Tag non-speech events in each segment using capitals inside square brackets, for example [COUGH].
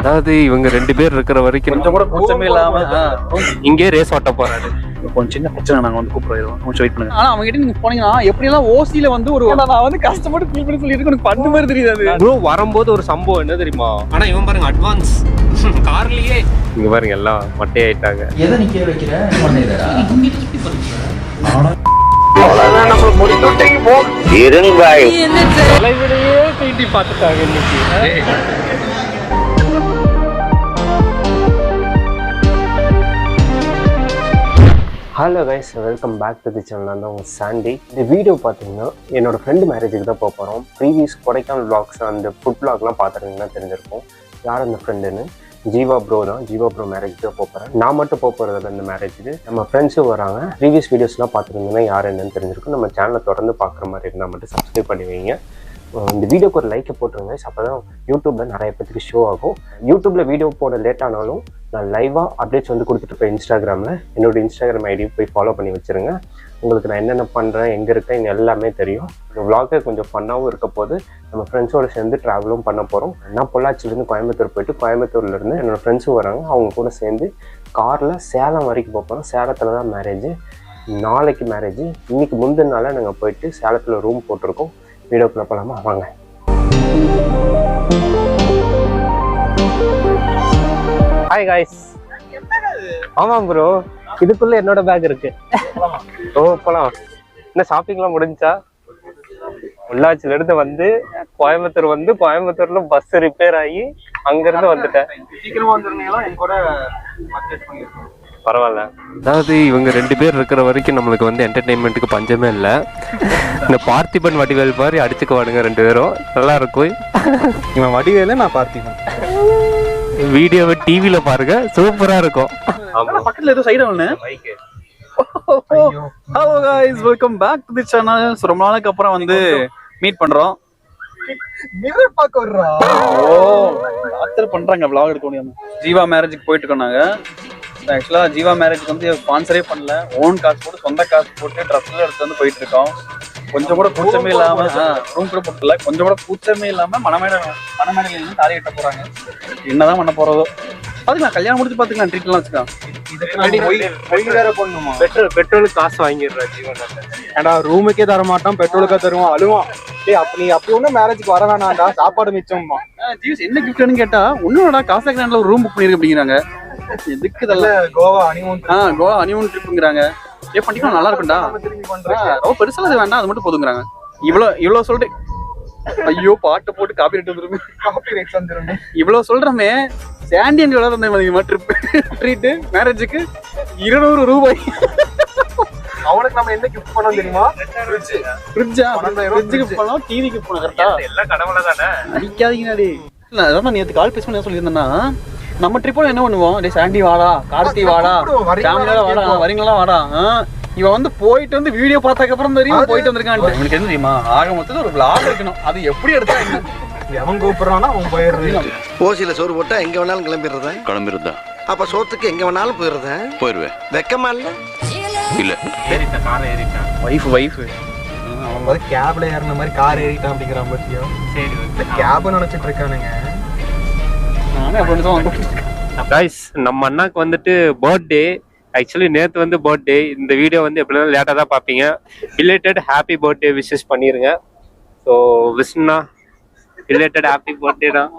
அதாவது இவங்க ரெண்டு பேர் இருக்கிற வரைக்கும் கொஞ்சம் கூட கூச்சமே இல்லாம இங்கே ரேஸ் ஓட்ட போறாரு. கொஞ்சம் சின்ன பிரச்சனை நாங்க வந்து கூப்பிடுறோம். கொஞ்சம் வெயிட் பண்ணுங்க. ஆனா அவங்க கிட்ட நீங்க போனீங்கன்னா எப்படி எல்லாம் ஓசில வந்து ஒரு நான் வந்து கஷ்டப்பட்டு ஃபீல் பண்ணி சொல்லிட்டு எனக்கு பண்ணு மாதிரி தெரியாது ப்ரோ வரும்போது ஒரு சம்பவம் என்ன தெரியுமா? ஆனா இவன் பாருங்க அட்வான்ஸ் [LAUGHS] கார்லயே. இங்க பாருங்க எல்லாம் மட்டையாயிட்டாங்க. எதை நிக்க வைக்கிற? மண்ணிலடா தலைவிடையே தீட்டி பார்த்துட்டாங்க இன்னைக்கு. Hello guys welcome back to the channel நான் தான் உங்கள் சாண்டி இந்த வீடியோ பார்த்தீங்கன்னா என்னோட ஃப்ரெண்டு மேரேஜுக்கு தான் போக போகிறோம் ப்ரீவியஸ் கொடைக்கானல் vlogs அந்த ஃபுட் vlogலாம் பார்த்துருந்தீங்கன்னா தெரிஞ்சிருக்கும். யார் அந்த ஃப்ரெண்டுன்னு ஜீவா ப்ரோ தான். ஜீவா ப்ரோ மேரேஜ் தான் போக போகிறேன் நான் மட்டும் போக போகிறது அந்த மேரேஜுக்கு நம்ம ஃப்ரெண்ட்ஸும் வராங்க. ப்ரீவியஸ் வீடியோஸ்லாம் பார்த்துருந்தீங்கன்னா யார் என்னன்னு தெரிஞ்சிருக்கும். நம்ம சேனலை தொடர்ந்து பார்க்குற மாதிரி இருந்தால் மட்டும் சப்ஸ்கிரைப் பண்ணி வைங்க. இந்த வீடியோக்கு ஒரு லைக்கை போட்டுருங்க. அப்போ தான் யூடியூப்பில் நிறைய பேத்துக்கு ஷோ ஆகும். யூடியூப்பில் வீடியோ போட லேட் ஆனாலும் நான் லைவாக அப்டேட்ஸ் வந்து கொடுத்துட்ருப்பேன் இன்ஸ்டாகிராமில் என்னோட இன்ஸ்டாகிராம் ஐடி போய் ஃபாலோ பண்ணி வச்சுருங்க. உங்களுக்கு நான் என்னென்ன பண்ணுறேன் எங்கே இருக்கேன் இது எல்லாமே தெரியும். இந்த விளாகே கொஞ்சம் ஃபன்னாகவும் இருக்க போது நம்ம ஃப்ரெண்ட்ஸோடு சேர்ந்து ட்ராவலும் பண்ண போகிறோம் நான் பொள்ளாச்சிலேருந்து கோயம்புத்தூர் போயிட்டு கோயம்புத்தூர்லேருந்து என்னோடய ஃப்ரெண்ட்ஸும் வராங்க. அவங்க கூட சேர்ந்து காரில் சேலம் வரைக்கும் போகிறோம் சேலத்தில் தான் மேரேஜ் நாளைக்கு மேரேஜ் இன்னைக்கு முந்தின நாளாக நாங்கள் போயிட்டு சேலத்தில் ரூம் போட்டிருக்கோம். வீடியோக்குள்ளே போகலாமா வாங்க. ஹாய் காய்ஸ் ஆமாம் ப்ரோ இதுக்குள்ள என்னோட பேக் இருக்கு. ஓ போலாம். என்ன ஷாப்பிங்லாம் முடிஞ்சா? பொள்ளாச்சில இருந்து வந்து கோயம்புத்தூர் வந்து கோயம்புத்தூர்ல பஸ் ரிப்பேர் ஆகி அங்க இருந்து வந்துட்டேன். சீக்கிரமா வந்துருந்தீங்களா? என் கூட பர்ச்சேஸ் பண்ணிருக்கோம். பரவாயில்ல. அதாவது இவங்க ரெண்டு பேர் இருக்கிற வரைக்கும் நம்மளுக்கு வந்து என்டர்டெயின்மெண்ட்டுக்கு பஞ்சமே இல்லை. இந்த பார்த்திபன் வடிவேல் மாதிரி அடிச்சுக்குவானுங்க ரெண்டு பேரும். நல்லா இருக்கும். இவன் வடிவேல நான் பார்த்திபன். வீடியோவை டிவியில பாருங்க. சூப்பராக இருக்கும். பக்கத்தில் ஏதோ சைடு ஒன்று hello guys welcome back to the channel ரொம்ப நாளுக்கு அப்புறம் வந்து மீட் பண்றோம். மிரர் பார்க்க வர்றோம் ஓ. பண்றாங்க எடுக்க முடியாம. ஜீவா மேரேஜுக்கு போயிட்டு இருக்கோம் நாங்க ஆக்சுவலா ஜீவா மேரேஜ்க்கு வந்து ஸ்பான்சரே பண்ணல. ஓன் காசு போட்டு சொந்த காசு போட்டு ட்ரெஸ்ல எடுத்து வந்து போயிட்டு இருக்கோம். கொஞ்சம் கூட கூச்சமே இல்லாம ரூம் கூட போட்டுல கொஞ்சம் கூட கூச்சமே இல்லாம மனமேட மனமேடையில இருந்து தாலி கட்ட போறாங்க. என்னதான் பண்ண போறதோ. பாத்துக்கலாம் கல்யாணம் முடிச்சு பாத்துக்கலாம் ட்ரீட் எல்லாம் வச்சுக்கலாம். பெட்ரோல் பெட்ரோலுக்கு காசு வாங்கிடுறா ஜீவன் ஏடா ரூமுக்கே தர மாட்டான் பெட்ரோலுக்கா தருவான் அழுவான். டேய் அப்ப நீ அப்படி ஒண்ணும் மேரேஜ்க்கு வர வேணாம்டா சாப்பாடு மிச்சம்மா ஜீவஸ் என்ன கிஃப்ட்னு கேட்டா ஒன்னும் காசா கிராண்ட்ல ஒரு ரூம் புக் பண்ணிருக்கு அப்படிங்கிறாங்க. எதுக்கு இதெல்லாம் கோவா அனிமோன் ஆ கோவா ஹனிமூன் ட்ரிப்புங்கிறாங்க ஏ பண்ணிக்கலாம் நல்லா இருக்கும்டா. ரொம்ப பெருசா அது வேண்டாம் அது மட்டும் போதுங்கிறாங்க. இவ்வளோ இவ்வளோ சொல்லிட்டு ஐயோ பாட்டு போட்டு காப்பி ரைட் வந்துருமே. காப்பி ரைட்ஸ் வந்துரும் இவ்வளோ சொல்றமே சாண்டியன் எவ்வளோ தந்தேன் ட்ரிப் ட்ரீட்டு மேரேஜுக்கு இருநூறு ரூபாய். அவனுக்கு நம்ம என்ன கிஃப்ட் பண்ணோம் தெரியுமா? ஃப்ரிட்ஜ் ஃப்ரிட்ஜா ரூபாய் ஃப்ரிட்ஜுக்கு fridge. போனோம் டிவிக்கு போனோம் கரெக்டா எல்லாம் கடவுள தானே? அதான் நேற்று கால் பேச என்ன சொல்லியிருந்தேன்னா நம்ம ட்ரிப்போட என்ன பண்ணுவோம்? டேய் சாண்டி வாடா கார்த்தி வாடா ஃபேமிலியோட வாடா. வரீங்களா வாடா ஆ, இவன் வந்து போயிட்டு வந்து வீடியோ பார்த்ததுக்கு அப்புறம் தெரியும் போயிட்டு வந்திருக்கான் இவனுக்கு என்ன தெரியுமா? ஆக மொத்தத்துல ஒரு vlog எடுக்கணும். அது எப்படி எடுத்தா எவன் கூப்பிடுறானா அவன் போயிடுறது ஓசியில சோறு போட்டா எங்க வேணாலும் கிளம்பிடுறதேன் கிளம்பிருந்தா அப்ப சோத்துக்கு எங்க வேணாலும் போயிடுறதேன் போயிருவேன். வெக்கமா இல்ல? இல்ல. ஏறிட்டேன் காரை ஏறிட்டேன். வைஃப் வைஃப் அவன் வந்து கேப்ல ஏறின மாதிரி கார் ஏறிட்டான் அப்படிங்கிறான் பத்தியும் சரி இந்த கேப் நினைச்சிட்டு இருக்கானுங்க. கைஸ் நம்ம அண்ணாக்கு வந்துட்டு பர்த்டே ஆக்சுவலி நேத்து வந்து பர்த்டே இந்த வீடியோ வந்து எப்படினாலும் லேட்டாக தான் பார்ப்பீங்க. ரிலேட்டட் ஹாப்பி பர்த்டே விஷஸ் பண்ணிருங்க. ஸோ விஷ்ணா ரிலேட்டட் ஹாப்பி பர்த்டே தான்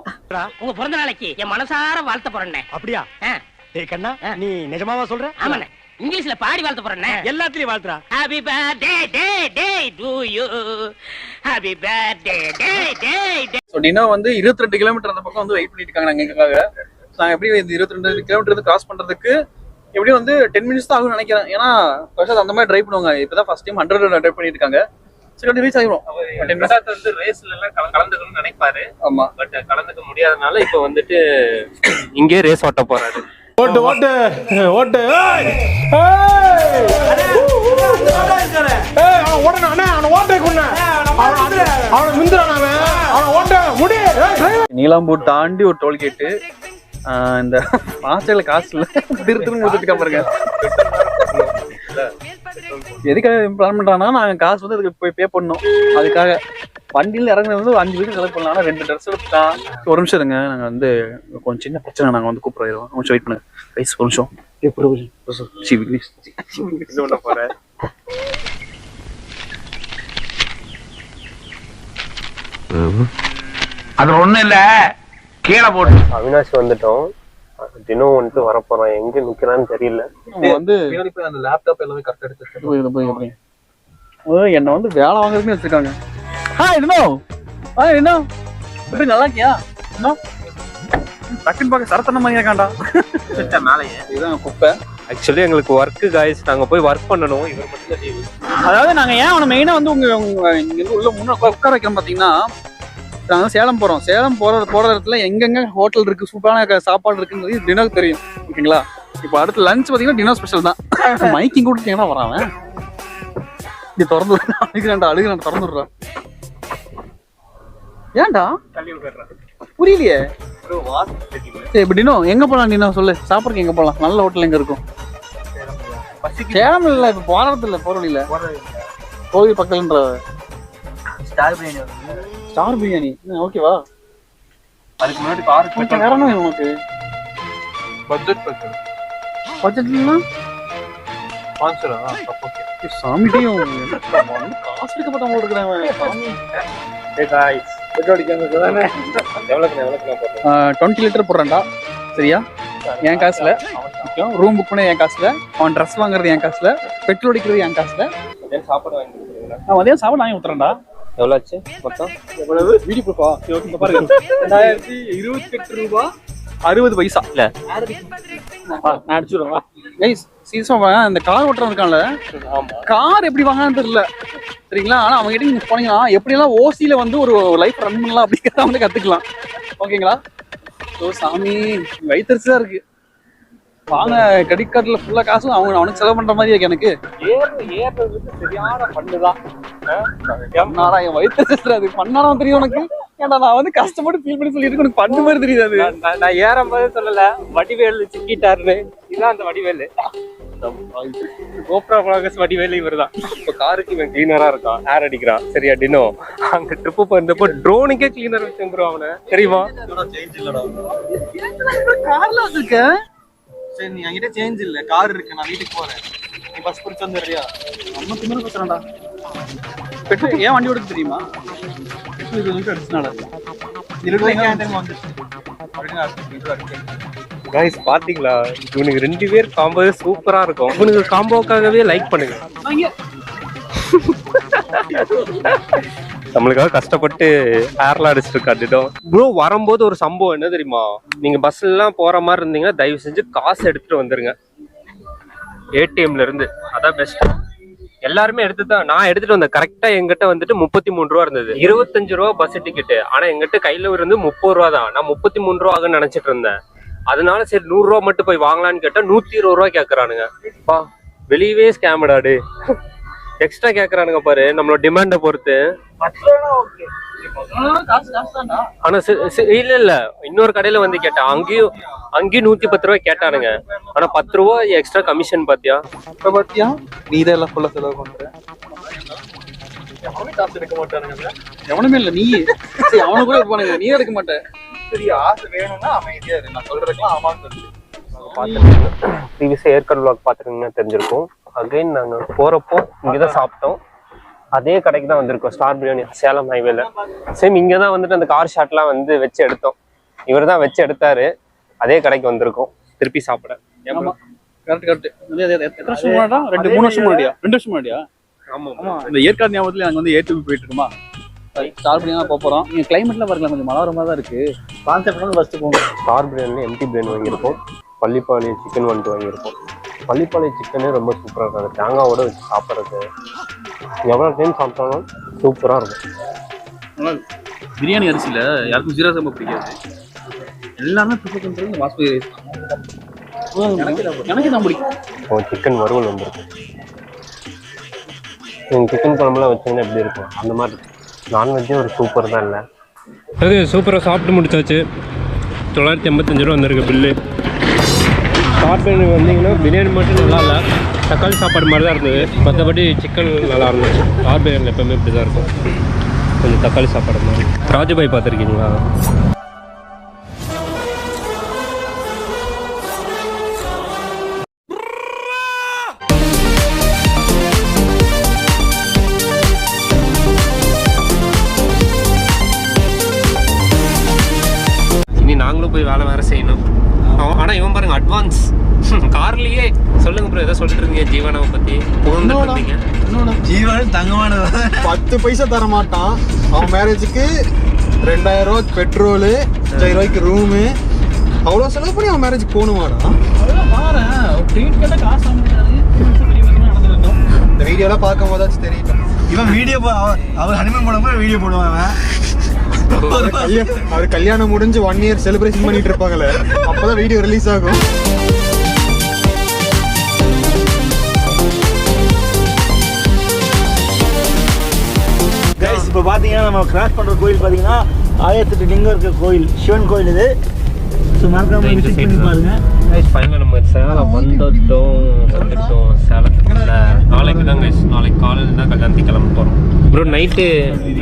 உங்க பிறந்த நாளைக்கு என் மனசார வாழ்த்த போறேன் அப்படியா. டேய் கண்ணா. நீ நிஜமாவா சொல்ற? ஆமாண்ணே. இங்கிலீஷ்ல பாடி வாழ்த்த போறேன் எல்லாத்துலயும் வாழ்த்துறா. Happy birthday day day to you happy birthday so வந்து இருபத்தி ரெண்டு கிலோமீட்டர் அந்த பக்கம் வந்து வெயிட் பண்ணிட்டு இருக்காங்க நாங்கள் எங்களுக்காக. ஸோ நாங்கள் எப்படி இந்த இருபத்தி ரெண்டு கிலோமீட்டர் கிராஸ் பண்றதுக்கு எப்படியும் வந்து டென் மினிட்ஸ் தான் ஆகும்னு நினைக்கிறேன். ஏன்னா ஃபர்ஸ்ட் அந்த மாதிரி ட்ரைவ் பண்ணுவாங்க. இப்போதான் ஃபர்ஸ்ட் டைம் ஹண்ட்ரட் ட்ரைவ் பண்ணிட்டு இருக்காங்க சரி ரீச் ஆகிரும் டென் பிரசாத் வந்து ரேஸ்ல எல்லாம் கல- கலந்துக்கணும்னு நினைப்பாரு. ஆமா. பட் கலந்துக்க முடியாதனால இப்போ வந்துட்டு இங்கே ரேஸ் ஓட்ட போறாரு. ஓட்டு ஓட்டு ஓட்டு ஓடணும் அண்ணா அவனை ஓட்டை கொண்டு அவனை முந்திரான் அவன் அவனை ஓட்ட முடி நீலாம்பூர் தாண்டி ஒரு டோல்கேட்டு இந்த மாஸ்டர்ல காசு இல்லை. திரு திரும்ப கொடுத்துட்டு பாருங்க. எதுக்காக பிளான் பண்றாங்கன்னா நாங்க காசு வந்து அதுக்கு போய் பே பண்ணோம் அதுக்காக. வண்டியில் இறங்குறது வந்து அஞ்சு பேருக்கு செலக்ட் பண்ணலாம். ரெண்டு ட்ரெஸ் எடுத்துட்டான். ஒரு நிமிஷம் இருங்க. நாங்கள் வந்து கொஞ்சம் சின்ன பிரச்சனை. நாங்கள் வந்து கூப்பிடுறோம். ஒரு நிமிஷம் வெயிட் பண்ணுங்க. ரைஸ் ஒரு நிமிஷம். எப்படி போறேன் அது ஒண்ணும் இல்ல. கீழே போட்டு அவினாஷ் வந்துட்டோம். தினம் வந்துட்டு வரப்போறான். எங்க நிக்கிறான்னு தெரியல. வந்து அந்த லேப்டாப் எல்லாமே கரெக்ட் எடுத்து என்னை வந்து வேலை வாங்குறதுன்னு வச்சிருக்காங்க. ஹாய் என்ன ஹாய் என்ன எப்படி நல்லா இருக்கியா என்ன டக்குன்னு பார்க்க சரத்தன மாதிரி இருக்காண்டா இதுதான் குப்பை. ஆக்சுவலி எங்களுக்கு ஒர்க்கு காய்ஸ் நாங்க போய் ஒர்க் பண்ணணும். இவர் மட்டும். அதாவது நாங்க ஏன் அவனை மெயினா வந்து உங்க உங்க இங்க இருந்து உள்ள முன்ன உட்கா- உட்கார வைக்கிறோம் பாத்தீங்கன்னா நாங்க சேலம் போறோம். சேலம் போற போற இடத்துல எங்கெங்க ஹோட்டல் இருக்கு சூப்பரான சாப்பாடு இருக்குங்கிறது டின்னர் தெரியும். ஓகேங்களா? இப்போ அடுத்து லஞ்ச் பாத்தீங்கன்னா டின்னர் ஸ்பெஷல் தான். மைக்கிங் கொடுத்தீங்கன்னா வரான் அவன்? இது திறந்து. அழுகிறான்டா அழுகிறான் திறந்து விடுறா ஏன்டா? புரியலையே. சரி இப்ப டினோ எங்க போலாம் டினோ சொல்லு. சாப்பிட்றதுக்கு எங்க போலாம்? நல்ல ஹோட்டல் எங்க இருக்கும்? சேலம் இல்ல இப்ப போற இடத்துல போற வழியில. கோவில் பக்கத்துலன்ற. ஸ்டார் பிரியாணி ஸ்டார் பிரியாணி ஓகேவா அதுக்கு முன்னாடி காருக்கு கொஞ்சம் உனக்கு? பட்ஜெட் பட்ஜெட் பட்ஜெட்னா ஸ்பான்சரா சாமிட்டையும் காசு எடுக்கப்பட்டவங்க இருக்கிறாங்க டுவெண்ட்டி லிட்டர் போடுறேன்டா. சரியா? என் காசுல. ரூம் புக் பண்ண என் காசுல. அவன் ட்ரெஸ் வாங்குறது என் காசுல. பெட்ரோல் அடிக்கிறது என் காசுல. சாப்பாடு வாங்கி நான் மதியம் சாப்பாடு வாங்கி ஊத்துறேன்டா எவ்வளோ ஆச்சு மொத்தம்? எவ்வளவு? ப்ரூஃபா இங்க பாருங்க. ரெண்டாயிரத்தி இருபத்தி எட்டு ரூபா. அறுபது பைசா. இல்ல. நான் அடிச்சுடுறேன் கைஸ் சீசன் இந்த கார் ஓட்டுறவன் இருக்கான்ல? கார் எப்படி வாங்கலாம்னு தெரியல. சரிங்களா? ஆனா அவங்க கிட்ட நீங்க போனீங்கன்னா எப்படியெல்லாம் ஓசியில வந்து ஒரு லைஃப் ரன் பண்ணலாம் அப்படிங்கிறத வந்து கத்துக்கலாம். ஓகேங்களா? ஓ சாமி வயிற்றுச்சா இருக்கு. வாங்க கிரெடிட் கார்டுல ஃபுல்லா காசும் அவங்க அவனுக்கு செலவு பண்ற மாதிரி இருக்கு எனக்கு. சரியான பண்ணுதான் என் வயிற்று அது பண்ணாடா தெரியும் உனக்கு. ஏன்டா நான் வந்து கஷ்டப்பட்டு ஃபீல் பண்ணி சொல்லிட்டு உனக்கு பண்ணு மாதிரி தெரியுது அது. நான் நான் ஏறும்போது சொல்லல வடிவேலு சிக்கிட்டாருன்னு. இதான் அந்த வடிவேலு. கோப்ரா ப்ராகஸ் வடிவேலு இவர் தான் இப்போ காருக்கு இவன் கிளீனரா இருக்கான். ஏர் அடிக்கிறான். சரியா டினோ? அங்க ட்ரிப்பு போயிருந்தப்போ ட்ரோனுக்கே கிளீனர் வச்சு ப்ரோ அவனை. தெரியுமா? கார்ல வச்சிருக்க சரி நீ என்கிட்ட சேஞ்ச் இல்ல. கார் இருக்கு நான் வீட்டுக்கு போறேன். நீ பஸ் பிடிச்சு வந்துடுறியா? நம்ம திமிரு பேசுறேன்டா. பெட்ரோல் ஏன் வண்டி ஓடுக்கு தெரியுமா? பெட்ரோல் இது வந்து கைஸ் பாத்தீங்களா இவனுக்கு ரெண்டு பேர் காம்போ சூப்பரா இருக்கும். இவனுக்கு காம்போக்காகவே லைக் பண்ணுங்க. நம்மளுக்காக கஷ்டப்பட்டு ஏர்ல அடிச்சிட்டு காட்டிட்டோம் ப்ரோ வரும்போது ஒரு சம்பவம் என்ன தெரியுமா? நீங்க பஸ்ல எல்லாம் போற மாதிரி இருந்தீங்கன்னா தயவு செஞ்சு காசு எடுத்துட்டு வந்துருங்க. ஏடிஎம்ல இருந்து. அதான் பெஸ்ட் எல்லாருமே எடுத்து தான் நான் எடுத்துட்டு வந்தேன். கரெக்டா எங்கிட்ட வந்துட்டு முப்பத்தி மூணு ரூபா இருந்தது. இருபத்தஞ்சு ரூபா பஸ் டிக்கெட் ஆனா எங்கிட்ட கையில இருந்து முப்பது ரூபா தான். நான் முப்பத்தி மூணு ரூபா ஆகும்னு நினைச்சிட்டு இருந்தேன். அதனால சரி நூறு ரூபா மட்டும் போய் வாங்கலாம்னு கேட்டா நூத்தி இருபது ரூபா கேக்குறானுங்க. வெளியவே ஸ்கேமடாடு எக்ஸ்ட்ரா கேக்குறானுங்க பாரு நம்மளோட டிமாண்ட பொறுத்து. ஆனா இல்ல இல்ல. இன்னொரு கடையில வந்து கேட்டேன். அங்கேயும் அங்கேயும் நூத்தி பத்து ரூபாய் கேட்டானுங்க. ஆனா பத்து ரூபா எக்ஸ்ட்ரா கமிஷன் பாத்தியா? பாத்தியா? நீ தான் எல்லாம் ஃபுல்லா செலவு பண்ற. எவனும் காசு எடுக்க மாட்டானுங்க எவனுமே இல்ல நீ அவனு கூட இருப்பானுங்க. நீ எடுக்க மாட்ட. சரி ஆசை வேணும்னா அமைதியா இரு. நான் சொல்றதுக்கெல்லாம் ஆமான்னு சொல்லு. ப்ரீவியஸாக தெரிஞ்சிருக்கும். அகைன் நாங்கள் போகிறப்போ இங்கே தான் சாப்பிட்டோம். அதே கடைக்கு தான் வந்திருக்கோம் ஸ்டார் பிரியாணி சேலம் ஹைவேல சேம் இங்கே தான் வந்துட்டு அந்த கார் ஷாட்லாம் வந்து வச்சு எடுத்தோம். இவர் தான் வச்சு எடுத்தாரு. அதே கடைக்கு வந்திருக்கோம். திருப்பி சாப்பிட. கரெக்ட் கரெக்ட் எத்தனை வருஷம் முன்னாடா ரெண்டு மூணு வருஷம் முன்னாடியா? ரெண்டு வருஷம் முன்னாடியா? ஆமாம் ஆமா. இந்த ஏற்காடு ஞாபகத்துல நாங்க வந்து ஏடிபி போயிட்டு இருக்கோமா? ஸ்டார் தான் போக போறோம். நீங்க கிளைமேட்ல பாருங்களா கொஞ்சம் மழை வர மாதிரி தான் இருக்கு. கான்செப்ட் வந்து ஃபர்ஸ்ட் போங்க. ஸ்டார் பிரியாணியில் எம்டி பிரியாணி வாங்கியிருக்கோம். பள்ளிப்பாளையம் சிக்கன் வந்துட்டு வாங்கியிருக்கோம். பள்ளிப்பாளையம் சிக்கனே ரொம்ப சூப்பராக இருக்கும். அந்த தேங்காவோட வச்சு சாப்பிட்றது. எவ்வளோ டைம் சாப்பிட்டாலும் சூப்பராக இருக்கும். பிரியாணி அரிசியில யாருக்கும் ஜீரா சம்பா பிடிக்காது. எல்லாமே ப்ரிஃபர் பண்றது பாஸ்மதி ரைஸ் எனக்கு தான் பிடிக்கும். இப்போ சிக்கன் வறுவல் வந்திருக்கு. நீங்கள் சிக்கன் குழம்புலாம் வச்சீங்கன்னா எப்படி இருக்கும்? அந்த மாதிரி நான்வெஜ்ஜும் ஒரு சூப்பர் தான் இல்லை. அது சூப்பராக சாப்பிட்டு முடிச்சாச்சு. தொள்ளாயிரத்தி எண்பத்தஞ்சு ரூபா வந்திருக்கு பில்லு ஸ்டார்ட் பண்ணி வந்தீங்கன்னா பிரியாணி மட்டும் நல்லா இல்லை. தக்காளி சாப்பாடு மாதிரி தான் இருந்தது. மற்றபடி சிக்கன் நல்லா இருந்துச்சு. ஸ்டார் பிரியாணி எப்பவுமே இப்படி தான் இருக்கும். கொஞ்சம் தக்காளி சாப்பாடு மாதிரி. ராஜபாய் பார்த்துருக்கீங்களா? நாங்களும் போய் வேலை வேறு செய்யணும். ஆனால் இவன் பாருங்க அட்வான்ஸ் [LAUGHS] கார்லயே. சொல்லுங்க ப்ரோ ஏதோ சொல்லிட்டு இருந்தீங்க ஜீவனாவை பத்தி. புகழ்ந்துட்டு இருந்தீங்க. ஜீவன் தங்கமானது பத்து பைசா தர மாட்டான். அவன் மேரேஜுக்கு ரெண்டாயிரம் ரூபாய் பெட்ரோலு அஞ்சாயிரம் ரூபாய்க்கு ரூமு அவ்வளோ செலவு பண்ணி அவன் மேரேஜுக்கு போகணுமாடா? இந்த வீடியோலாம் பார்க்கும் போதாச்சும் தெரியல இவன் வீடியோ அவர் ஹனிமன் போனப்ப வீடியோ போடுவாங்க அவர் கல்யாணம் கல்யாணம் முடிஞ்சு ஒன் இயர் செலிப்ரேஷன் பண்ணிட்டு இருப்பாங்கல்ல அப்பதான் வீடியோ ரிலீஸ் ஆகும். இப்போ பார்த்தீங்கன்னா நம்ம கிராஸ் பண்ணுற கோயில் பார்த்தீங்கன்னா ஆயிரத்தெட்டு லிங்கம் இருக்க கோயில் சிவன் கோயில் இது. ஸோ மறக்காம விசிட் side பண்ணி தான். பாருங்க. ஃபைனல் நம்ம சேலம் வந்துட்டோம் வந்துட்டோம் சேலத்துக்குள்ள நாளைக்கு தான் கைஸ் நாளைக்கு காலையில் தான் கல்யாணத்துக்கு கிளம்ப போகிறோம் ப்ரோ நைட்டு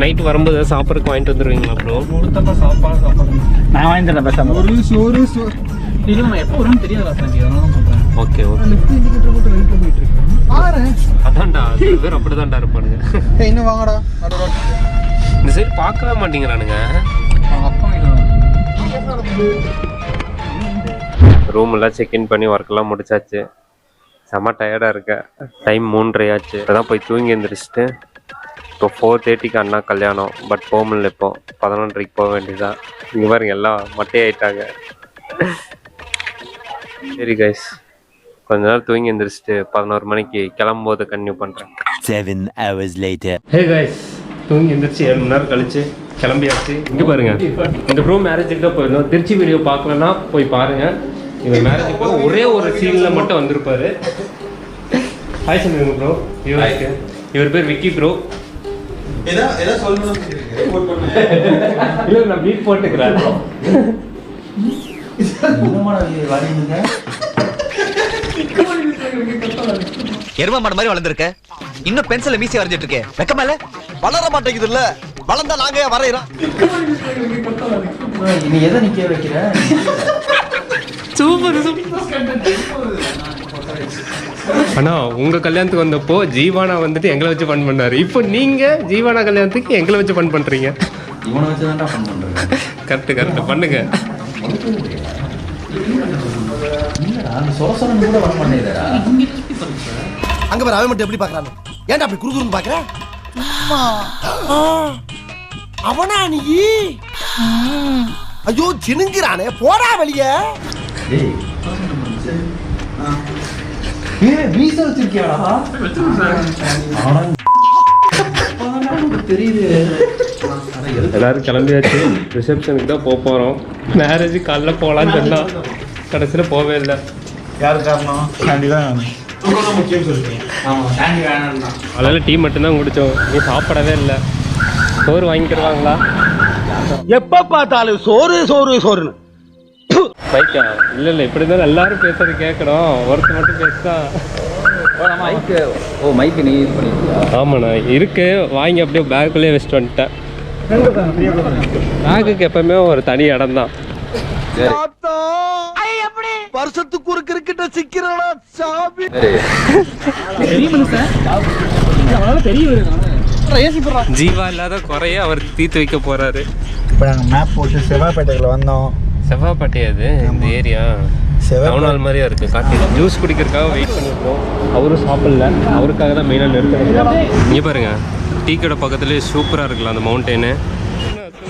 நைட்டு வரும்போது சாப்பிட்றதுக்கு வாங்கிட்டு வந்துடுவீங்களா ப்ரோ சாப்பாடு சாப்பாடு. நான் பேசாம ஒரு சோறு சோறு இல்லை நம்ம எப்போ வரும்னு தெரியாது எனக்கு அதனால தான் சொல்கிறேன் ஓகே ஓகே. அதான்டா சில பேர் அப்படிதான்டா இருப்பானுங்க. இன்னும் வாங்கடா. இந்த சைடு பார்க்கவே மாட்டேங்கிறானுங்க. ரூம் எல்லாம் செக்இன் பண்ணி ஒர்க்கெல்லாம் முடிச்சாச்சு. செம்ம டயர்டாக இருக்க. டைம் மூன்றரையாச்சு இப்போதான் போய் தூங்கி எழுந்திரிச்சிட்டு இப்போ ஃபோர் தேர்ட்டிக்கு அண்ணா கல்யாணம். பட் போக முடியல இப்போ. பதினொன்றரைக்கு போக வேண்டியதா இங்கே பாருங்க எல்லாம் மட்டையாயிட்டாங்க சரி கைஸ் கொஞ்ச நேரம் தூங்கி எழுந்திரிச்சிட்டு பதினோரு மணிக்கு கிளம்பும்போது கன்டினியூ பண்ணுறேன் Seven hours later. Hey guys தூங்கி எந்திரிச்சு ஏழு மணி நேரம் கழிச்சு கிளம்பியாச்சு. இங்கே பாருங்க. இந்த ப்ரோ மேரேஜுக்கு தான் போயிருந்தோம். திருச்சி வீடியோ பார்க்கலன்னா போய் பாருங்க. இவர் மேரேஜுக்கு ஒரே ஒரு சீனில் மட்டும் வந்திருப்பாரு. ஹாய் சொல்லுங்க ப்ரோ இவருக்கு இவர் பேர் விக்கி ப்ரோ [LAUGHS] இல்லை நான் பீட் போட்டுக்கிறேன். [LAUGHS] எரும மாடு மாதிரி வளர்ந்துருக்க. இன்னும் பென்சில மீசி வரைஞ்சிட்டு இருக்கே. வெக்கமா இல்ல? வளர மாட்டேங்குது இல்ல வளர்ந்தா நாங்க வரையறோம் நீ எதை நிக்க வைக்கிற? அண்ணா உங்க கல்யாணத்துக்கு வந்தப்போ ஜீவானா வந்துட்டு எங்களை வச்சு ஃபன் பண்ணாரு. இப்போ நீங்க ஜீவானா கல்யாணத்துக்கு எங்களை வச்சு ஃபன் பண்றீங்க. இவனை வச்சு தான்டா ஃபன் பண்றேன் கரெக்ட் கரெக்ட் பண்ணுங்க. அங்க பாரு அவன் மட்டும் எப்படி பாக்குறான் ஏன்டா அப்படி குறுகுறுன்னு பாக்குற? அவனா நீ? ஐயோ சினுங்கிறானே போடா வெளியே. டேய் ஏய் வீச வச்சிருக்கியாடா? தெரியுது எல்லாரும் கிளம்பியாச்சு. ரிசப்ஷனுக்கு தான் போக போகிறோம் மேரேஜ் காலைல போகலான்னு சொன்னா கடைசியில் போவே இல்லை. யார் காரணம்? சாண்டி தான். அதனால டீ மட்டும்தான் குடித்தோம் நீ சாப்பிடவே இல்லை. சோறு வாங்கிக்கிடுவாங்களா? எப்ப பார்த்தாலும் சோறு சோறு சோறுன்னு. பைக்கா? இல்லை இல்லை இப்படி தான் எல்லாரும் பேசுறது கேட்கணும் ஒருத்தர் மட்டும் பேசுதா மைக்கு ஓ மைக்கு நீ பண்ணிருக்கியா? ஆமாண்ணா இருக்கு. வாங்கி அப்படியே பேக்குள்ளேயே வச்சுட்டு வந்துட்டேன். பேக்குக்கு எப்பவுமே ஒரு தனி இடம் தான். வருஷத்துக்கு ஒரு கிரிக்கெட்ட சிக்கிறடா சாமி? ஜீவா இல்லாத குறைய அவர் தீர்த்து வைக்க போறாரு. இப்போ நாங்கள் மேப் போட்டு செவ்வாய்ப்பேட்டையில் வந்தோம். செவ்வாப்பட்டி அது இந்த ஏரியா? டவுன் ஹால் மாதிரியா இருக்கு காட்டி ஜூஸ் குடிக்கிறதுக்காக வெயிட் பண்ணிருக்கோம். அவரும் சாப்பிடல. அவருக்காக தான் மெயினாக நிறுத்தினோம் இங்கே பாருங்க டீ கடை பக்கத்துலேயே சூப்பராக இருக்குல்ல அந்த மவுண்டெயின்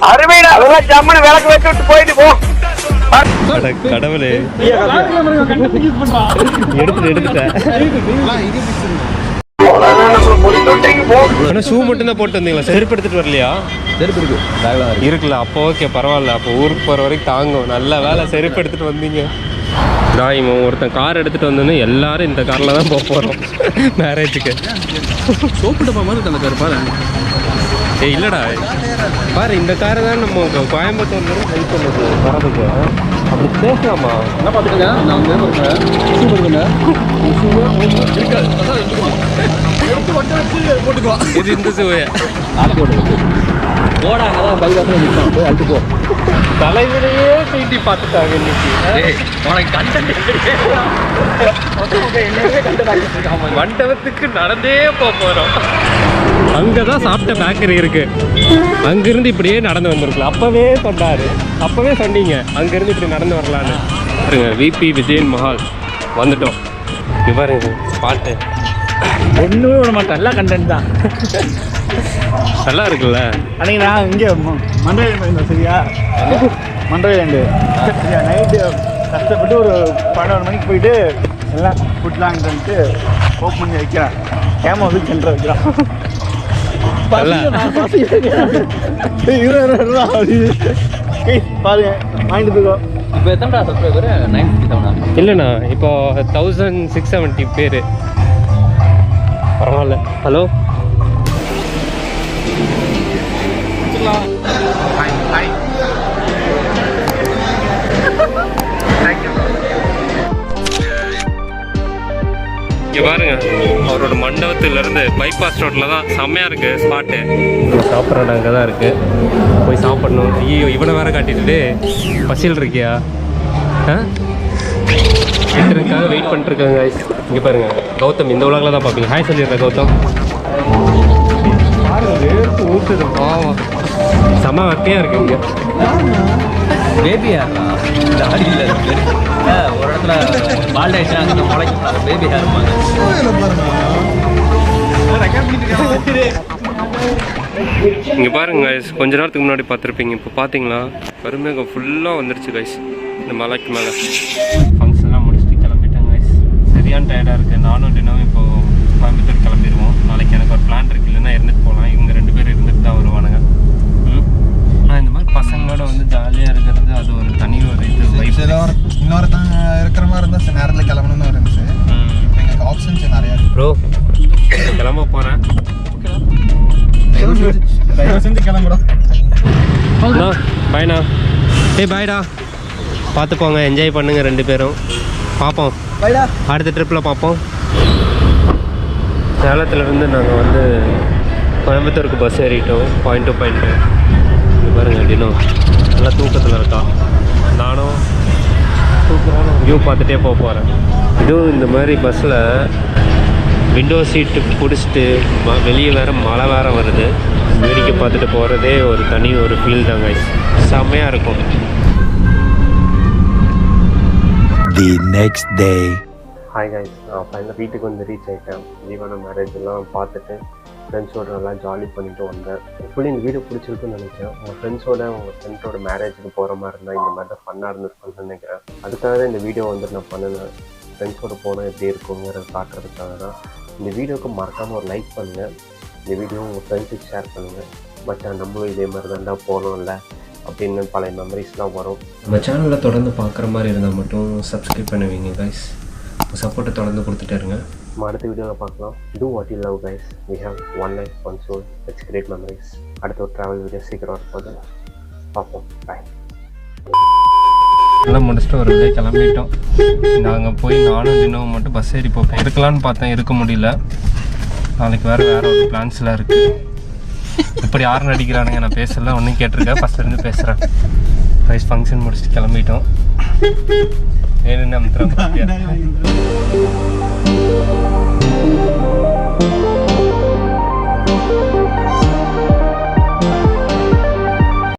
அருமைடா அதெல்லாம் ஜம்முன்னு விளக்கு வச்சு விட்டு போயிட்டு போ. கடவுளே. எடுத்துட்டு எடுத்துட்டேன். ஆனால் ஷூ மட்டும் தான் போட்டு வந்தீங்களா? செருப்பு எடுத்துட்டு வரலையா? செருப்பு இருக்கு. இருக்குல்ல அப்போ ஓகே பரவாயில்ல. அப்போ ஊருக்கு போகிற வரைக்கும் தாங்கும். நல்ல வேலை செருப்பு எடுத்துட்டு வந்தீங்க. நான் இவன் ஒருத்தன் கார் எடுத்துட்டு வந்தோன்னே எல்லாரும் இந்த காரில் தான் போக போகிறோம் மேரேஜுக்கு சோப்பு டப்பா மாதிரி அந்த கார் பாரு. ஏய் இல்லைடா. பாரு இந்த காரை தான் நம்ம கோ- கோயம்புத்தூர்ல இருந்து ஹெல்ப் பண்ணுது. வரதுக்கு அப்படி பேசலாமா என்ன பார்த்துக்கங்க நான் வந்து இருக்கேன் ஷூ இருக்குங்க இருக்காது போட்டுக்கோ இது இந்த சுவையை போடா அங்கதான் பைபாஸ்ல நிற்கும் போய் தலைவரையே தீட்டி பார்த்துட்டாங்க இன்னைக்கு. உனக்கு கண்டென்ட் மண்டபத்துக்கு நடந்தே போக போறோம். அங்கதான் சாப்பிட்ட பேக்கரி இருக்கு. அங்கிருந்து இப்படியே நடந்து வந்திருக்கலாம். அப்பவே சொன்னாரு. அப்பவே சொன்னீங்க. அங்கிருந்து இப்படி நடந்து வரலான்னு. விபி விஜயன் மஹால். வந்துட்டோம். இங்க பாருங்க பாட்டு. ஒன்றுமே விட மாட்டேன். எல்லாம் கண்டென்ட் தான். நல்லா இருக்குல்ல அன்னைக்கு நான் இங்கே மண்டபம் போயிருந்தேன் சரியா? மண்டபம் சரியா நைட்டு கஷ்டப்பட்டு ஒரு பன்னெண்டு மணிக்கு போயிட்டு எல்லாம் ஃபுட்லாம் பண்ணிட்டு ஓப்பன் பண்ணி வைக்கிறேன். கேமரா வந்து சென்டர் வைக்கிறான். நல்லா. பாருங்க வாங்கிட்டு போய்க்கோ. இப்போ எத்தனை சப்ஸ்கிரைபர் நைன் செவனா இல்லைண்ணா இப்போ தௌசண்ட் சிக்ஸ் செவன்ட்டி பேர். பரவாயில்ல. ஹலோ இங்கே பாருங்க அவரோட மண்டபத்திலிருந்து பைபாஸ் ரோட்டில் தான் செம்மையாக இருக்குது ஸ்பாட்டு சாப்பிட்ற இடம் அங்கே தான் இருக்குது போய் சாப்பிடணும். ஐயோ இவனை வேற காட்டிட்டு பசியில் இருக்கியா? ஆ? எடுக்கிறதுக்காக வெயிட் பண்ணிட்டு இருக்காங்க இங்கே பாருங்க. கௌதம் இந்த உலகில் தான் பார்ப்பீங்க. ஹாய் சொல்லிடுறேன் கௌதம். செம வெக்கையாக இருக்கு இங்கே. பேபி ஹேர்னா இந்த அஹ் ஒரு இடத்துல பால்ட் ஆயிடுச்சுன்னா அங்கே முளைக்கும் பேபி ஹேர் இங்கே பாருங்க guys. கொஞ்ச நேரத்துக்கு முன்னாடி பார்த்துருப்பீங்க. இப்போ பார்த்தீங்களா கருமேகம் ஃபுல்லாக வந்துருச்சு கைஸ் இந்த மலைக்கு மேலே ஃபங்க்ஷன்லாம் முடிச்சுட்டு கிளம்பிட்டேன் கைஸ் சரியான டயர்டாக இருக்குது நானும் தினமும் இப்போ கோயம்புத்தூர் கிளம்பிடுவோம் நாளைக்கு எனக்கு ஒரு பிளான் இருக்கு. இல்லைன்னா இருந்துட்டு போகலாம் இவங்க ரெண்டு பேரும் இருந்துட்டு தான் வருவானுங்க. ஆனால் இந்த மாதிரி பசங்களோட வந்து ஜாலியாக இருக்கிறது அது ஒரு தனி ஒரு இது வைப் இன்னொருத்தங்க இருக்கிற மாதிரி இருந்தால் சில நேரத்தில் கிளம்பணும்னு இருந்துச்சு. இப்போ எங்களுக்கு ஆப்ஷன்ஸ் நிறையா இருக்கு. ப்ரோ கிளம்ப போகிறேன் செஞ்சு கிளம்புறோம் பாய்ண்ணா ஏய் பாய்டா பார்த்து போங்க என்ஜாய் பண்ணுங்க ரெண்டு பேரும். பார்ப்போம் அடுத்த ட்ரிப்பில் பார்ப்போம் சேலத்துலேருந்து நாங்கள் வந்து கோயம்புத்தூருக்கு பஸ் ஏறிட்டோம். பாயிண்ட் டு பாயிண்ட்டு இங்கே பாருங்க தினம் நல்லா தூக்கத்தில் இருக்கா. நானும் சூப்பரான வியூ பார்த்துட்டே போக போகிறேன் இதுவும் இந்த மாதிரி பஸ்ஸில் விண்டோ சீட்டு பிடிச்சிட்டு ம- வெளியே வேற மழை வேற வருது. வேடிக்கை பார்த்துட்டு போகிறதே ஒரு தனி ஒரு ஃபீல் தான் guys. செம்மையாக இருக்கும். The next day hi guys நான் ஃபைனலாக வீட்டுக்கு வந்து ரீச் ஆகிட்டேன் ஜீவன மேரேஜ் எல்லாம் பார்த்துட்டு ஃப்ரெண்ட்ஸோட நல்லா ஜாலி பண்ணிட்டு வந்தேன். ஃபுல்லி இந்த வீடு பிடிச்சிருக்குன்னு நினைச்சேன். உங்கள் ஃப்ரெண்ட்ஸோட உங்கள் ஃப்ரெண்ட்ஸோட மேரேஜுக்கு போகிற மாதிரி இருந்தால் இந்த மாதிரி தான் ஃபன்னாக இருந்திருக்கும்னு நினைக்கிறேன். அதுக்காக தான் இந்த வீடியோ வந்து நான் பண்ணினேன். ஃப்ரெண்ட்ஸோட போனால் எப்படி இருக்குங்கிறத காட்டுறதுக்காக தான். இந்த வீடியோவுக்கு மறக்காமல் ஒரு லைக் பண்ணுங்கள் இந்த வீடியோ உங்கள் ஃப்ரெண்ட்ஸுக்கு ஷேர் பண்ணுங்கள் மச்சான் நம்மளும் இதே மாதிரி தான்டா போகணும்ல அப்படின்னு பழைய மெமரிஸ்லாம் வரும். நம்ம சேனலில் தொடர்ந்து பார்க்குற மாதிரி இருந்தால் மட்டும் சப்ஸ்கிரைப் பண்ணுவீங்க கைஸ் சப்போர்ட்டை தொடர்ந்து கொடுத்துட்டே இருங்க. நம்ம அடுத்த வீடியோவில் பார்க்கலாம். Do what you love guys we have one life one soul it's great memories அடுத்த ஒரு ட்ராவல் வீடியோ சீக்கிரம் வரப்போகுது. பார்ப்போம். பாய் எல்லாம் முடிச்சுட்டு ஒரு வழியாக கிளம்பிட்டோம். நாங்கள் போய் நானும் தினமும் மட்டும் பஸ் ஏறி போப்போம் இருக்கலான்னு பார்த்தேன். இருக்க முடியல. நாளைக்கு வேறு வேறு ஒரு பிளான்ஸ்லாம் இருக்குது இப்படி யாரும் நடிக்கிறானுங்க நான் பேசல ஒன்றும் கேட்டிருக்கேன் ஃபஸ்ட்லேருந்து பேசுகிறேன் ப்ரைஸ் ஃபங்க்ஷன் முடிச்சுட்டு கிளம்பிட்டோம். வேணும்னு அமுத்துறேன் [LAUGHS]